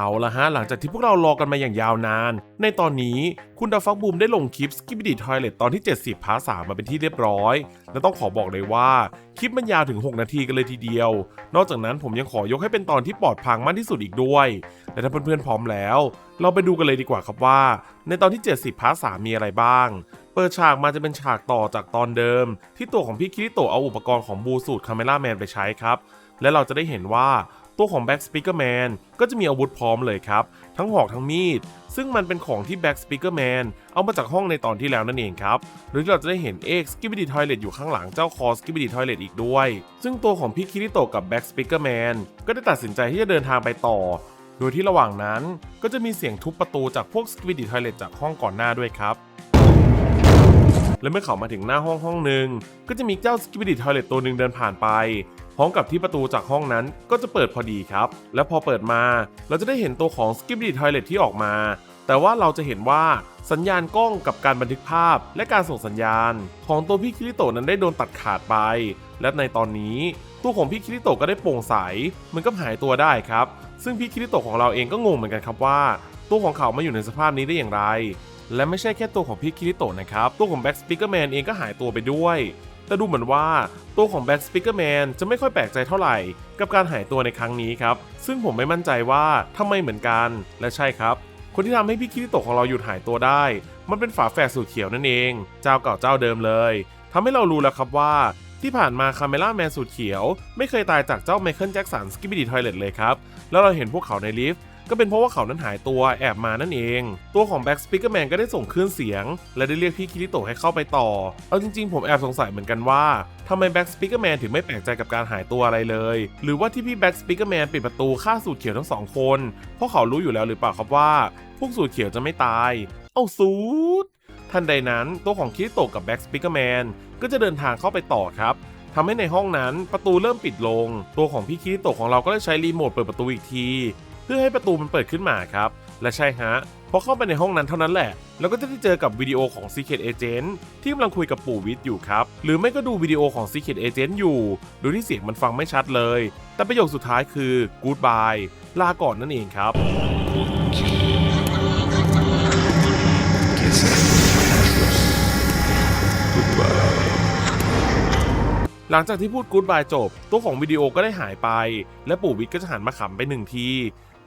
เอาละฮะ หลังจากที่พวกเรารอกันมาอย่างยาวนาน ในตอนนี้คุณดาฟักบูมได้ลงคลิป s k i p p y t o i l e t ตอนที่ 70พาร์ท3มาเป็นที่เรียบร้อย และต้องขอบอกเลยว่า คลิปมันยาวถึง 6 นาทีกันเลยทีเดียว นอกจากนั้นผมยังขอยกให้เป็นตอนที่ปลอดพังมากที่สุดอีกด้วย และถ้าเพื่อนๆพร้อมแล้ว เราไปดูกันเลยดีกว่าครับว่า ในตอนที่ 70พาร์ท3มีอะไรบ้างเปิดฉากมาจะเป็นฉากต่อจากตอนเดิม ที่ตัวของพี่คิริโตะเอาอุปกรณ์ของบูสูตรคาเมล่าแมนไปใช้ครับ และเราจะได้เห็นว่า ตัวของ Back Speaker Man ก็จะมีอาวุธพร้อมเลยครับ ทั้งหอกทั้งมีด ซึ่งมันเป็นของที่ Back Speaker Man เอามาจากห้องในตอนที่แล้วนั่นเองครับ หรือเราจะได้เห็นเอ็ก Skibidi Toilet อยู่ข้างหลังเจ้าคอ Skibidi Toilet อีกด้วย ซึ่งตัวของพี่คิริโตกับ Back Speaker Man ก็ได้ตัดสินใจที่จะเดินทางไปต่อ โดยที่ระหว่างนั้นก็จะมีเสียงทุบประตูจากพวก Skibidi Toilet จากห้องก่อนหน้าด้วยครับและเมื่อเขามาถึงหน้าห้องห้องหนึ่งก็จะมีเจ้า Skibidi Toilet ตัวหนึ่งเดินผ่านไป พร้อมกับที่ประตูจากห้องนั้นก็จะเปิดพอดีครับ และพอเปิดมาเราจะได้เห็นตัวของ Skibidi Toilet ที่ออกมา แต่ว่าเราจะเห็นว่าสัญญาณกล้องกับการบันทึกภาพ และการส่งสัญญาณ ของตัวพี่คิริโตนั้นได้โดนตัดขาดไป และในตอนนี้ตัวของพี่คิริโตก็ได้โปร่งใสเหมือนกับหายตัวได้ครับ ซึ่งพี่คิริโตของเราเองก็งงเหมือนกันครับว่าตัวของเขามาอยู่ในสภาพนี้ได้อย่างไร และไม่ใช่แค่ตัวของพี่คิริโตนะครับ ตัวของ Back Speaker Man เองก็หายตัวไปด้วย แต่ดูเหมือนว่าตัวของ Back Speaker Man จะไม่ค่อยแปลกใจเท่าไหร่ กับการหายตัวในครั้งนี้ครับ ซึ่งผมไม่มั่นใจว่าทำไมเหมือนกัน และใช่ครับ คนที่ทำให้พี่คิริโตของเราหยุดหายตัวได้ มันเป็นฝาแฝดสูตรเขียวนั่นเอง เจ้าเก่าเจ้าเดิมเลยทำให้เรารู้แล้วครับว่าที่ผ่านมาคาเมล่าแมนสูตรเขียว ไม่เคยตายจากเจ้าไมเคิลแจ็คสันสกิบิดีทอยเลตเลยครับ แล้วเราเห็นพวกเขาในลิฟต์ ก็เป็นเพราะว่าเขานั้นหายตัวแอบมานั่นเอง ตัวของ Back Speaker Man ก็ได้ส่งคลื่นเสียง และได้เรียกพี่คิริโตะให้เข้าไปต่อ เอาจริงๆ ผมแอบสงสัยเหมือนกันว่าทำไม Back Speaker Man ถึงไม่แปลกใจกับการหายตัวอะไรเลย หรือว่าที่พี่ Back Speaker Man ปิดประตูฆ่าสูตรเขียวทั้งสองคน เพราะเขารู้อยู่แล้วหรือเปล่าครับว่าพวกสูตรเขียวจะไม่ตาย เอาสูตรทันใดนั้นตัวของคิริโตะกับ Back Speaker Man ก็จะเดินทางเข้าไปต่อครับทำให้ในห้องนั้นประตูเริ่มปิดลง ตัวของพี่คิริโตะของเราก็ได้ใช้รีโมทเปิดประตูอีกที พื่อให้ประตูมันเปิดขึ้นมาครับ และใช่ฮะพอเข้าไปในห้องนั้นเท่านั้นแหละเราก็จะได้เจอกับวิดีโอของ Secret Agent ที่กำลังคุยกับปู่วิทย์อยู่ครับ หรือไม่ก็ดูวิดีโอของ Secret Agent อยู่ โดยที่เสียงมันฟังไม่ชัดเลย แต่ประโยคสุดท้ายคือ Goodbye ลาก่อนนั่นเองครับ หลังจากที่พูด Goodbye จบ ตัวของวิดีโอก็ได้หายไป และปู่วิทย์ก็จะหันมาขำไปหนึ่งที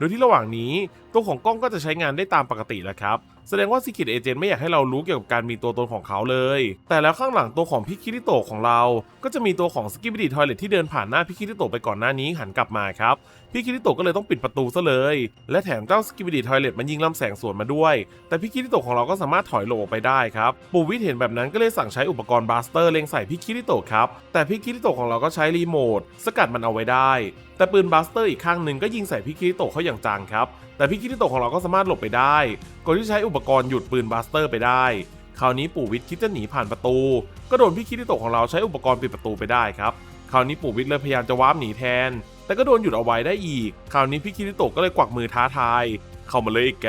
โดยที่ระหว่างนี้ตัวของกล้องก็จะใช้งานได้ตามปกติแล้วครับ แสดงว่า Secret Agent ไม่อยากให้เรารู้เกี่ยวกับการมีตัวตนของเขาเลย แต่แล้วข้างหลังตัวของพี่คิริโตะของเรา ก็จะมีตัวของ Skibidi Toilet ที่เดินผ่านหน้าพี่คิริโตะไปก่อนหน้านี้หันกลับมาครับพี่คิริโตะก็เลยต้องปิดประตูซะเลย และแถมเจ้า Skibidi Toilet มันยิงลำแสงสวนมาด้วย แต่พี่คิริโตะของเราก็สามารถถอยหลบออกไปได้ครับปู่วิทย์เห็นแบบนั้นก็เลยสั่งใช้อุปกรณ์บาสเตอร์เล็งใส่พี่คิริโตะครับแต่พี่คิริโตะของเราก็ใช้รีโมทสกัดมันเอาไว้ได้แต่ปืนบาสเตอร์อีกข้างหนึ่งก็ยิงใส่พี่คิริโตะเขาอย่างจังครับแต่พี่คิริโตของเราก็สามารถหลบไปได้ก่อนที่ใช้อุปกรณ์หยุดปืนบาสเตอร์ไปได้ คราวนี้ปู่วิทย์คิดจะหนีผ่านประตู ก็โดนพี่คิริโตของเราใช้อุปกรณ์ปิดประตูไปได้ครับ คราวนี้ปู่วิทย์เลยพยายามจะวาร์ปหนีแทน แต่ก็โดนหยุดเอาไว้ได้อีก คราวนี้พี่คิริโตก็เลยกวักมือท้าทาย เข้ามาเลยไอ้แก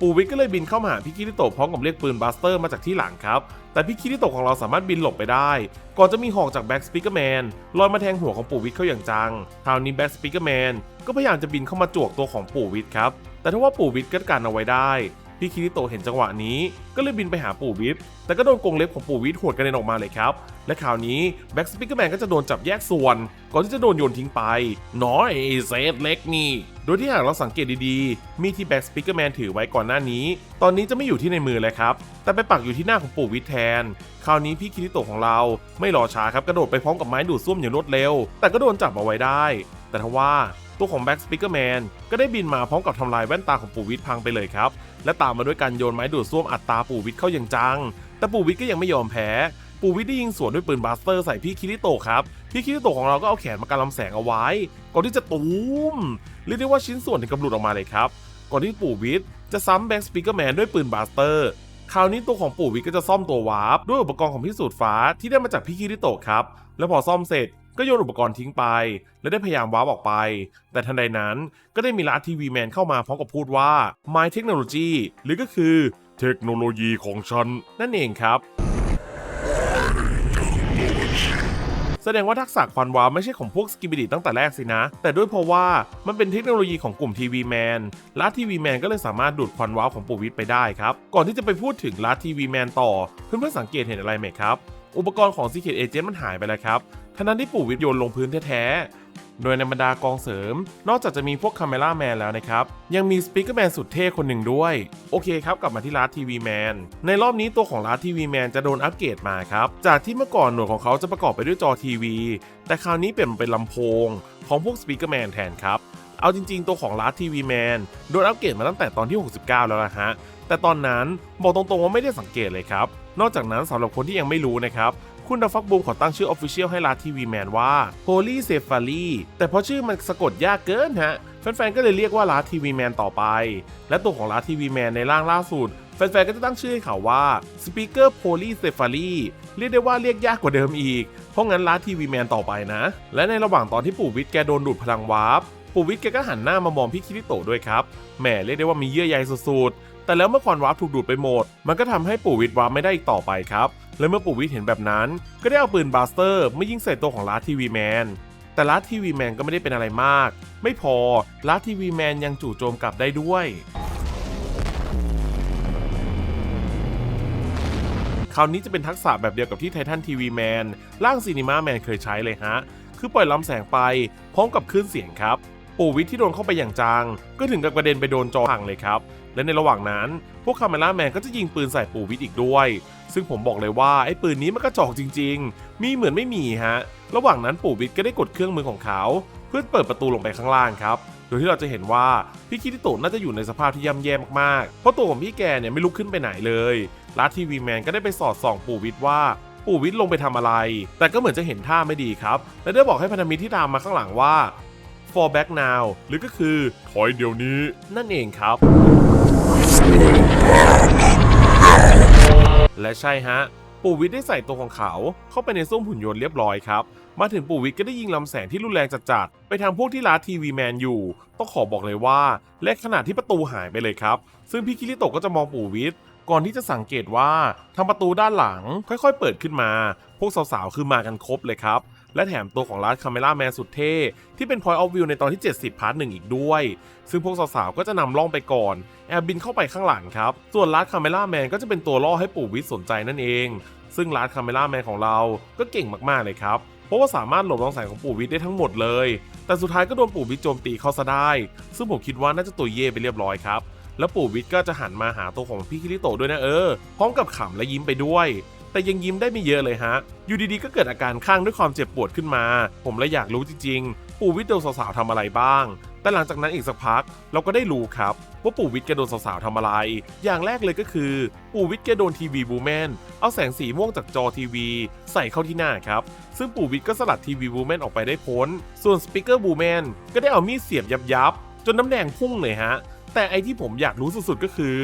ปู่วิทย์ก็เลยบินเข้ามาหาพี่คิริโตพร้อมกับเรียกปืนบาสเตอร์มาจากที่หลังครับ แต่พี่คิริโตของเราสามารถบินหลบไปได้ ก่อนจะมีหอกจากแบ็กสปีกเกอร์แมนลอยมาแทงหัวของปู่วิทย์เข้าอย่างจัง คราวนี้แบ็กสปีกเกอร์แมน ก็พยายามจะบินเข้ามาจวกตัวของปู่วิทย์ครับ แต่ถ้าว่าปู่วิทย์ก็กันเอาไว้ได้ พี่คิริโตเห็นจังหวะนี้ ก็เลยบินไปหาปู่วิทย์แต่ก็โดนกรงเล็บของปู่วิทย์หวดกระเด็นออกมาเลยครับ และคราวนี้แบ็กสปีกเกอร์แมนก็จะโดนจับแยกส่วน ก่อนที่จะโดนโยนทิ้งไป น้อยเซตเล็กนี่ โดยที่หากเราสังเกตดีๆ มีที่แบ็กสปีกเกอร์แมนถือไว้ก่อนหน้านี้ ตอนนี้จะไม่อยู่ที่ในมือเลยครับ แต่ไปปักอยู่ที่หน้าของปู่วิทย์แทน คราวนี้พี่คิริโตของเราไม่รอช้าครับกระโดดไปพร้อมกับไม้ดูดซ่วมอย่างรวดเร็ว แต่ก็โดนจับเอาไว้ได้ แต่ทว่า ตัวของแบ็กสปีกเกอร์แมนก็ได้บินมาพร้อมกับทำลายแว่นตาของปู่วิทย์พังไปเลยครับ และตามมาด้วยการโยนไม้ดูดซ่วมอัดตาปู่วิทย์เข้าอย่างจัง แต่ปู่วิทย์ก็ยังไม่ยอมแพ้ ปู่วิทย์ได้ยิงสวนด้วยปืนบาสเตอร์ใส่พี่คิริโตะครับ พี่คิริโตะของเราก็เอาแขนมากันลำแสงเอาไว้ ก่อนที่จะตูมเรียกได้ว่าชิ้นส่วนถึงกับหลุดออกมาเลยครับ ก่อนที่ปู่วิทย์จะซ้ำแบ็กสปีกเกอร์แมนด้วยปืนบาสเตอร์คราวนี้ตัวของปู่วิทย์ก็จะซ่อมตัววาร์ปด้วยอุปกรณ์ของพิสูจน์ฟ้าที่ได้มาจากพี่คิริโตะครับ แล้วพอซ่อมเสร็จ ก็โยนอุปกรณ์ทิ้งไป และได้พยายามว้าออกไป แต่ทันใดนั้นก็ได้มีลาทีวีแมนเข้ามาพร้อมกับพูดว่า My Technology หรือก็คือเทคโนโลยีของฉัน นั่นเองครับแสดงว่าทักษะควันวาวไม่ใช่ของพวกสกิบิดิตั้งแต่แรกสินะ แต่ด้วยเพราะว่ามันเป็นเทคโนโลยีของกลุ่มทีวีแมนลาทีวีแมนก็เลยสามารถดูดควันวาวของปูวิทไปได้ครับ ก่อนที่จะไปพูดถึงลาทีวีแมนต่อ เพื่อนๆสังเกตเห็นอะไรไหมครับ อุปกรณ์ของ Secret Agent มันหายไปแล้วครับทั้นั้นที่ปู่วิทย์โยนลงพื้นแท้ๆ โดยในบรรดากองเสริม นอกจากจะมีพวกคาเมล่าแมนแล้วนะครับ ยังมีสปีกเกอร์แมนสุดเท่คนหนึ่งด้วย โอเคครับ กลับมาที่ลาร์ทีวีแมน ในรอบนี้ตัวของลาร์ทีวีแมนจะโดนอัปเกรดมาครับ จากที่เมื่อก่อนหน่วยของเขาจะประกอบไปด้วยจอทีวี แต่คราวนี้เปลี่ยนมาเป็นลำโพง ของพวกสปีกเกอร์แมนแทนครับ เอาจริง ๆ ตัวของลาร์ทีวีแมนโดนอัปเกรดมาตั้งแต่ตอนที่ 69 แล้วนะฮะ แต่ตอนนั้นบอกตรงๆว่าไม่ได้สังเกตเลยครับ นอกจากนั้นสำหรับคนที่ยังไม่รู้นะครับ คุณดัฟฟักบูมขอตั้งชื่อ Official ให้ลาทีวีแมนว่า Holy s e f a r i แต่เพราะชื่อมันสะกดยากเกินฮะ แฟนๆ ก็เลยเรียกว่าลาทีวีแมนต่อไป และตัวของลาทีวีแมนในร่างล่าสุดแฟนๆ ก็จะตั้งชื่อให้เขาว่า Speaker Poly s e f a r i เรียกได้ว่าเรียกยากกว่าเดิมอีก เพราะงั้นลาทีวีแมนต่อไปนะ และในระหว่างตอนที่ปู่วิทย์แกโดนดูดพลังวาร์ปปู่วิทย์แกก็หันหน้ามามองพี่คิริโตะด้วยครับ แหมเรียกได้ว่ามีเยื่อใยสุดๆ แต่แล้วเมื่อควันวาร์ปถูกดูดไปหมด มันก็ทำให้ปู่วิทย์วาร์ปไม่ได้อีกต่อไปครับ และเมื่อปู่วิทย์เห็นแบบนั้น ก็ได้เอาปืนบาสเตอร์ไมายิงใส่ตัวของลาทีวีแมนแต่ลาทีวีแมนก็ไม่ได้เป็นอะไรมาก ไม่พอลาทีวีแมนยังจู่โจมกลับได้ด้วยคราวนี้จะเป็นทักษะแบบเดียวกับที่ไททันทีวีแมนร่างซีนิมาแมนเคยใช้เลยฮะ คือปล่อยลำแสงไป พร้อมกับคลื่นเสียงครับ ปู่วิทย์ที่โดนเข้าไปอย่างจัง ก็ถึงกับกระเด็นไปโดนจอพังเลยครับ และในระหว่างนั้น พวกคาเมล่าแมนก็จะยิงปืนใส่ปู่วิทย์อีกด้วย ซึ่งผมบอกเลยว่าไอ้ปืนนี้มันกระจอกจริง ๆ มีเหมือนไม่มีฮะ ระหว่างนั้นปู่วิทย์ก็ได้กดเครื่องมือของเขา เพื่อเปิดประตูลงไปข้างล่างครับโดยที่เราจะเห็นว่าพี่คิริโตะน่าจะอยู่ในสภาพที่ย่ำแย่มากๆ เพราะตัวของพี่แกเนี่ยไม่ลุกขึ้นไปไหนเลยลาทีวีแมนก็ได้ไปสอดส่องปู่วิทย์ว่าปู่วิทย์ลงไปทำอะไร แต่ก็เหมือนจะเห็นท่าไม่ดีครับ และได้บอกให้พันธมิตรที่ตามมาข้างหลังว่า for back now หรือก็คือถอยเดี๋ยวนี้นั่นเองครับ และใช่ฮะ ปู่วิทย์ได้ใส่ตัวของเขาเข้าไปในซุ้มหุ่นยนต์เรียบร้อยครับ มาถึงปู่วิทย์ก็ได้ยิงลำแสงที่รุนแรงจัดๆ ไปทางพวกที่ลานทีวีแมนอยู่ ต้องขอบอกเลยว่าและขนาดที่ประตูหายไปเลยครับ ซึ่งพี่คิริโตะก็จะมองปู่วิทย์ก่อนที่จะสังเกตว่าทางประตูด้านหลังค่อยๆ เปิดขึ้นมา พวกสาวๆ คือมากันครบเลยครับ และแถมตัวของลาสคาเมล่าแมนสุดเท่ ที่เป็น Point of View ในตอนที่ 70 พาร์ทหนึ่งอีกด้วย ซึ่งพวกสาวๆ ก็จะนำล่องไปก่อน แอบบินเข้าไปข้างหลังครับ ส่วนลาสคาเมล่าแมนก็จะเป็นตัวล่อให้ปู่วิทย์สนใจนั่นเอง ซึ่งลาสคาเมล่าแมนของเราก็เก่งมากๆเลยครับเพราะว่าสามารถหลบรองแสงของปู่วิทย์ได้ทั้งหมดเลย แต่สุดท้ายก็โดนปู่วิทย์โจมตีเข้าซะได้ ซึ่งผมคิดว่าน่าจะตัวเย่ไปเรียบร้อยครับ แล้วปู่วิทย์ก็จะหันมาหาตัวของพี่คิริโตด้วยนะเออ พร้อมกับขำและยิ้มไปด้วย แต่ยังยิ้มได้ไม่เยอะเลยฮะ อยู่ดีๆก็เกิดอาการข้างด้วยความเจ็บปวดขึ้นมา ผมเลยอยากรู้จริงๆ ปู่วิทย์โดนสาวๆทำอะไรบ้าง แต่หลังจากนั้นอีกสักพัก เราก็ได้รู้ครับ ว่าปู่วิทย์แกโดนสาวๆทำอะไร อย่างแรกเลยก็คือ ปู่วิทย์แกโดนทีวีบูแมนเอาแสงสีม่วงจากจอทีวี ใส่เข้าที่หน้าครับ ซึ่งปู่วิทย์ก็สลัดทีวีบูแมนออกไปได้พ้น ส่วนสปีกเกอร์บูแมนก็ได้เอามีดเสียบยับๆจนน้ำแดงพุ่งเลยฮะแต่ไอที่ผมอยากรู้สุดๆก็คือ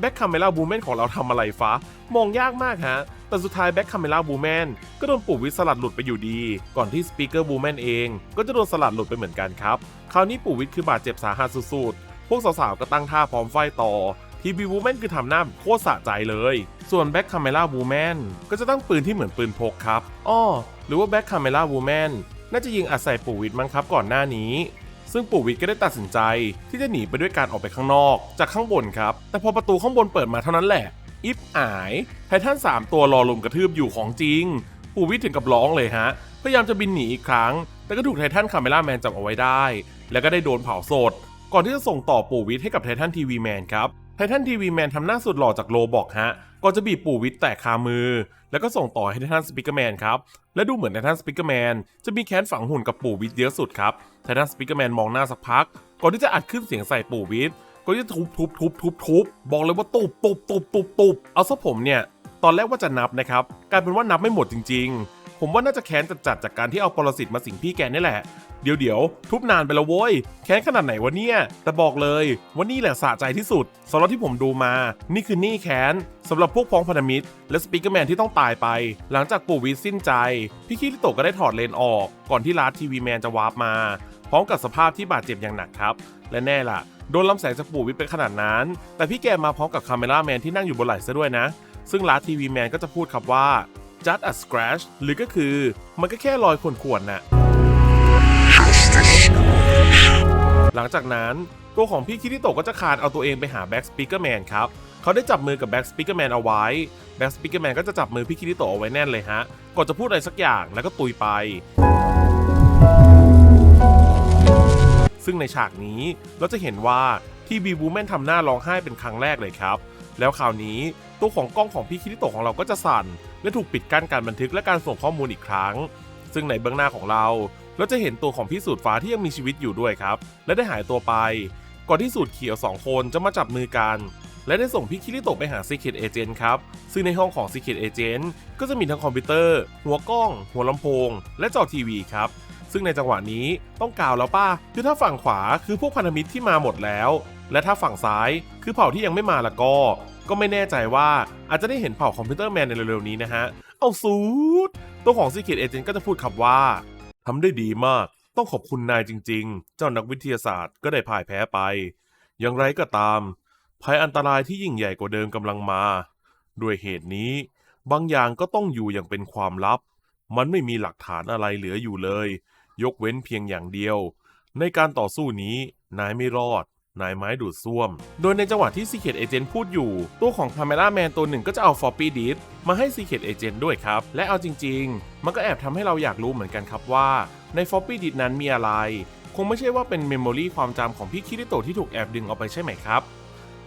แบ็คคาเมล่าบูแมนของเราทำอะไรฟ้ามองยากมากฮะ แต่สุดท้ายแบ็คคาเมล่าบูแมนก็โดนปู่วิสลัดหลุดไปอยู่ดี ก่อนที่สปีกเกอร์บูแมนเอง ก็จะโดนสลัดหลุดไปเหมือนกันครับ คราวนี้ปู่วิทคือบาดเจ็บสาหัสสุดๆ พวกสาวๆก็ตั้งท่าพร้อมไฟต่อทีบีบูแมนคือทำหน้าโคตรสะใจเลย ส่วนแบ็คคาเมล่าบูแมนก็จะตั้งปืนที่เหมือนปืนพกครับ อ้อ หรือว่าแบ็คคาเมล่าบูแมนน่าจะยิงอัดใส่ปู่วิทมั้งครับก่อนหน้านี้ ซึ่งปู่วิทย์ก็ได้ตัดสินใจที่จะหนีไปด้วยการออกไปข้างนอก จากข้างบนครับ แต่พอประตูข้างบนเปิดมาเท่านั้นแหละ อิฟอายไททัน3 ตัวรอลุมกระทืบอยู่ของจริง ปู่วิทย์ถึงกับร้องเลยฮะ พยายามจะบินหนีอีกครั้ง แต่ก็ถูกไททันคาเมล่าแมนจับเอาไว้ได้ แล้วก็ได้โดนเผาสด ก่อนที่จะส่งต่อปู่วิทย์ให้กับไททันทีวีแมนครับไททันทีวีแมนทำหน้าสุดหล่อจากโลบอกฮะ ก่อนจะบีบปู่วิทย์แตกคามือ แล้วก็ส่งต่อให้ททันสปิกเกอร์แมนครับ และดูเหมือนททันสปิกเกอร์แมนจะมีแค้นฝังหุ่นกับปู่วิทย์เยอะสุดครับททันสปิกเกอร์แมนมองหน้าสักพัก ก่อนที่จะอัดขึ้นเสียงใส่ปู่วิทย์ก่อนที่จะทุบทุบทุบทุบทุบบอกเลยว่าตุบตุบตุบตุบตุบเอาซะผมเนี่ย ตอนแรกว่าจะนับนะครับ กลายเป็นว่านับไม่หมดจริง ๆ ผมว่าน่าจะแค้นจัดๆจากการที่เอาปรสิตมาสิงพี่แกนี่แหละ เดี๋ยวเดี๋ยวทุบนานไปแล้วโว้ย แค้นขนาดไหนวะเนี่ย แต่บอกเลยว่านี่แหละสะใจที่สุดสำหรับที่ผมดูมา นี่คือหนี่แค้นสำหรับพวกพ้องพันธมิตร และสปีกเกอร์แมนที่ต้องตายไป หลังจากปู่วิทสิ้นใจ พี่คิริโตะก็ได้ถอดเลนออก ก่อนที่ลาร์ทีวีแมนจะวาร์ปมา พร้อมกับสภาพที่บาดเจ็บอย่างหนักครับ และแน่ล่ะ โดนลำแสงจากปู่วิทย์เป็นขนาดนั้น แต่พี่แกมาพร้อมกับคาเมล่าแมนที่นั่งอยู่บนไหล่ซะด้วยนะ ซึ่งลาร์ทีวีแมนก็จะพูดครับว่า just a scratch หรือก็คือมันก็แค่รอยข่วนๆน่ะ หลังจากนั้นตัวของพี่คิริโตะก็จะคานเอาตัวเองไปหาแบ็กสปีกเกอร์แมนครับเขาได้จับมือกับแบ็กสปีกเกอร์แมนเอาไว้แบ็กสปีกเกอร์แมนก็จะจับมือพี่คิริโตะเอาไว้แน่นเลยฮะก่อนจะพูดอะไรสักอย่างแล้วก็ตุยไป ซึ่งในฉากนี้เราจะเห็นว่าที่บีบูแมนทำหน้าร้องไห้เป็นครั้งแรกเลยครับ แล้วคราวนี้ตัวของกล้องของพี่คิริโตะของเราก็จะสั่น และถูกปิดกั้นการบันทึกและการส่งข้อมูลอีกครั้ง ซึ่งในเบื้องหน้าของเรา เราจะเห็นตัวของพี่สูตรฟ้าที่ยังมีชีวิตอยู่ด้วยครับ และได้หายตัวไป ก่อนที่สูตรเขียว 2 คนจะมาจับมือกัน และได้ส่งพี่คิริโตะไปหา Secret Agent ครับ ซึ่งในห้องของ Secret Agent ก็จะมีทั้งคอมพิวเตอร์ หัวกล้อง หัวลำโพง และจอทีวีครับซึ่งในจังหวะนี้ต้องกล่าวแล้วป้าคือถ้าฝั่งขวาคือพวกพันธมิตรที่มาหมดแล้ว และถ้าฝั่งซ้ายคือเผ่าที่ยังไม่มาละก็ ก็ไม่แน่ใจว่าอาจจะได้เห็นเผ่าคอมพิวเตอร์แมนในเร็วๆนี้นะฮะ เอาสูดตัวของ Secret Agent ก็จะพูดคำว่า ทำได้ดีมาก ต้องขอบคุณนายจริง ๆ เจ้านักวิทยาศาสตร์ก็ได้พ่ายแพ้ไป อย่างไรก็ตาม ภัยอันตรายที่ยิ่งใหญ่กว่าเดิมกำลังมา ด้วยเหตุนี้ บางอย่างก็ต้องอยู่อย่างเป็นความลับ มันไม่มีหลักฐานอะไรเหลืออยู่เลย ยกเว้นเพียงอย่างเดียว ในการต่อสู้นี้นายไม่รอด นายไม้ดูดซ่วม โดยในจังหวะที่ Secret Agent พูดอยู่ ตัวของ Camera Man ตัวหนึ่งก็จะเอา Floppy Disk มาให้ Secret Agent ด้วยครับ และเอาจริง ๆ มันก็แอบทำให้เราอยากรู้เหมือนกันครับว่าใน Floppy Disk นั้นมีอะไร คงไม่ใช่ว่าเป็นเมมโมรีความจำของพี่คิริโตะที่ถูกแอบดึงออกไปใช่ไหมครับ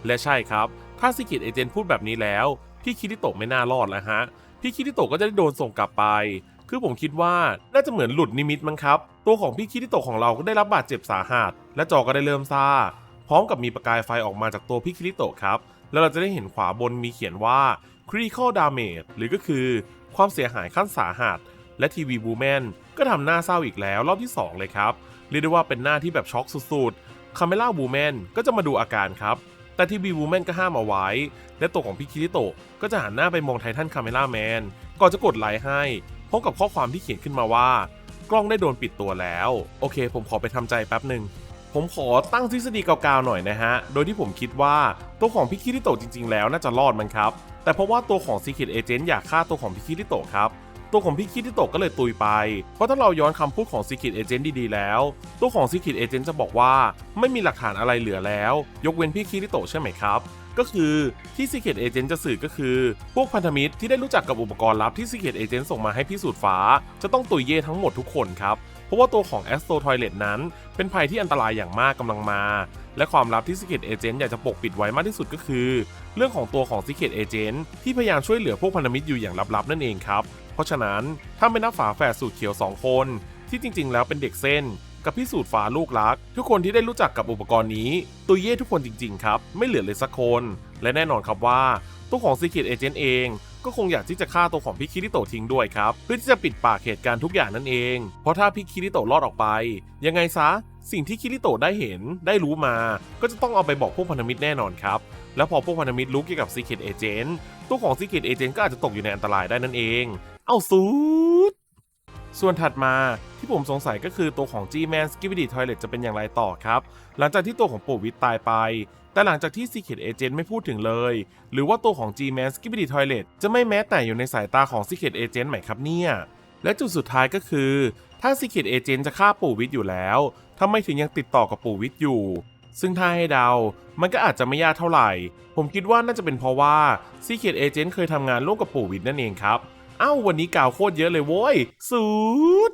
และใช่ครับ ถ้า Secret Agent พูดแบบนี้แล้ว พี่คิริโตะไม่น่ารอดแล้วฮะ พี่คิริโตะก็จะได้โดนส่งกลับไปคือผมคิดว่าน่าจะเหมือนหลุดนิมิตมั้งครับ ตัวของพี่คิริโตะของเราก็ได้รับบาดเจ็บสาหัส และจอก็ได้เริ่มซา พร้อมกับมีประกายไฟออกมาจากตัวพี่คิริโตะครับ แล้วเราจะได้เห็นขวาบนมีเขียนว่า critical damage หรือก็คือความเสียหายขั้นสาหัส และทีวีบูแมนก็ทำหน้าเศร้าอีกแล้วรอบที่ 2 เลยครับ เรียกได้ว่าเป็นหน้าที่แบบช็อกสุดๆคาเมล่าบูแมนก็จะมาดูอาการครับ แต่ทีวีบูแมนก็ห้ามเอาไว้ และตัวของพี่คิริโตะก็จะหันหน้าไปมองไททันคาเมล่าแมนก่อนจะกดไลค์ให้พร้อมกับข้อความที่เขียนขึ้นมาว่า กล้องได้โดนปิดตัวแล้ว โอเค ผมขอไปทำใจแป๊บหนึ่ง ผมขอตั้งทฤษฎีเก่าๆหน่อยนะฮะ โดยที่ผมคิดว่าตัวของพิคิริโตจริง ๆ แล้วน่าจะรอดมันครับ แต่เพราะว่าตัวของ Secret Agent อยากฆ่าตัวของพิคิริโตครับ ตัวของพิคิริโตก็เลยตุยไป เพราะถ้าเราย้อนคำพูดของ Secret Agent ดีๆแล้ว ตัวของ Secret Agent จะบอกว่าไม่มีหลักฐานอะไรเหลือแล้ว ยกเว้นพี่คิริโตใช่ไหมครับก็คือที่ Secret Agent จะสื่อก็คือ พวกพันธมิตรที่ได้รู้จักกับอุปกรณ์ลับที่ Secret Agent ส่งมาให้พิสูจน์ฟ้า จะต้องตุยเย่ทั้งหมดทุกคนครับ ราะว่าตัวของ Astro Toilet นั้น เป็นภัยที่อันตรายอย่างมากกำลังมา และความลับที่ Secret Agent อยากจะปกปิดไว้มากที่สุดก็คือ เรื่องของตัวของ Secret Agent ที่พยายามช่วยเหลือพวกพันธมิตรอยู่อย่างลับๆนั่นเองครับ เพราะฉะนั้นถ้าไม่นับฝาแฝดสูตรเขียว 2 คน ที่จริง ๆ แล้วเป็นเด็กเส้น กับพี่สูตรฟ้าลูกรัก ทุกคนที่ได้รู้จักกับอุปกรณ์นี้ตุยเย่ทุกคนจริง ๆ ครับ ไม่เหลือเลยสักคน และแน่นอนครับว่าตัวของ Secret Agent เอง ก็คงอยากที่จะฆ่าตัวของพี่คิริโตะทิ้งด้วยครับ เพื่อที่จะปิดปากเหตุการณ์ทุกอย่างนั่นเอง เพราะถ้าพี่คิริโตะรอดออกไป ยังไงซะ สิ่งที่คิริโตะได้เห็นได้รู้มา ก็จะต้องเอาไปบอกพวกพันธมิตรแน่นอนครับ แล้วพอพวกพันธมิตรรู้เกี่ยวกับซีเคดเอเจนต์ตัวของซีเคดเอเจนต์ก็อาจจะตกอยู่ในอันตรายได้นั่นเอง เอาสูด ส่วนถัดมาที่ผมสงสัยก็คือตัวของ G-Man Skibidi Toilet จะเป็นอย่างไรต่อครับ หลังจากที่ตัวของปู่วิทย์ตายไป แต่หลังจากที่ Secret Agent ไม่พูดถึงเลย หรือว่าตัวของ G-Man Skibidi Toilet จะไม่แม้แต่อยู่ในสายตาของ Secret Agent ไหมครับเนี่ย และจุดสุดท้ายก็คือ ถ้า Secret Agent จะฆ่าปู่วิทย์อยู่แล้วทำไมถึงยังติดต่อกับปู่วิทย์อยู่ ซึ่งถ้าให้เดา มันก็อาจจะไม่ยากเท่าไหร่ ผมคิดว่าน่าจะเป็นเพราะว่า Secret Agent เคยทำงานร่วมกับปู่วิทย์นั่นเองครับ เอ้าวันนี้กล่าวโคตรเยอะเลยโว้ยสุด